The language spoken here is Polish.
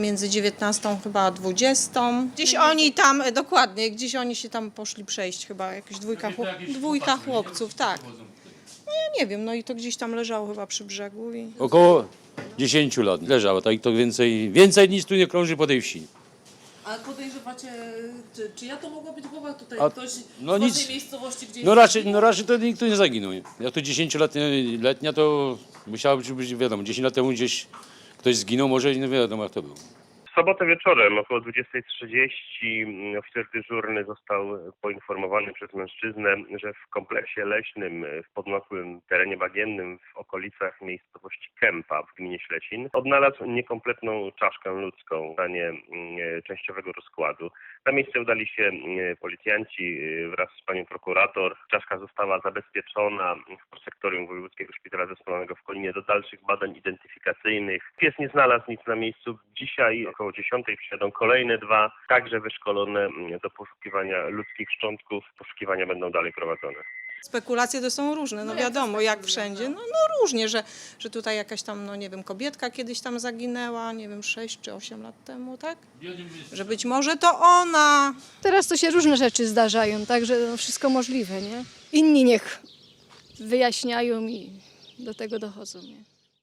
Między 19 chyba a 20. Gdzieś oni tam, e, dokładnie, gdzieś oni się tam poszli przejść chyba, jakaś dwójka, chłop, dwójka chłopców, tak. No ja nie wiem, no i to gdzieś tam leżało chyba przy brzegu i... Około 10 lat leżało, tak to więcej, więcej nic tu nie krąży po tej wsi. Ale podejrzewacie, czy, czy ja to mogła być głowa tutaj? A- Ktoś no z nic. waszej miejscowości gdzieś No raczej, no raczej to nikt tu nie zaginął. Jak to 10-letnia, to musiało być wiadomo, 10 lat temu gdzieś ktoś zginął, może nie wiadomo jak to było. Sobotę wieczorem około 20.30 mm, oficer dyżurny został poinformowany przez mężczyznę, że w kompleksie leśnym e, w podmokłym terenie bagiennym w okolicach miejscowości Kępa w gminie Ślesin odnalazł niekompletną czaszkę ludzką w stanie mm, e, częściowego rozkładu. Na miejsce udali się mm, policjanci e, wraz z panią prokurator. Czaszka została zabezpieczona w prosektorium Wojewódzkiego Szpitala Zespolonego w Kolinie do dalszych badań identyfikacyjnych. Pies nie znalazł nic na miejscu. Dzisiaj około 10 przyjadą kolejne dwa, także wyszkolone mm, do poszukiwania ludzkich szczątków. Poszukiwania będą dalej prowadzone. Spekulacje to są różne, no wiadomo, jak wszędzie, no, no różnie, że, że tutaj jakaś tam, no nie wiem, kobietka kiedyś tam zaginęła, nie wiem, 6 czy 8 lat temu, tak? Że być może to ona. Teraz to się różne rzeczy zdarzają, także no wszystko możliwe, nie? Inni niech wyjaśniają i do tego dochodzą, nie?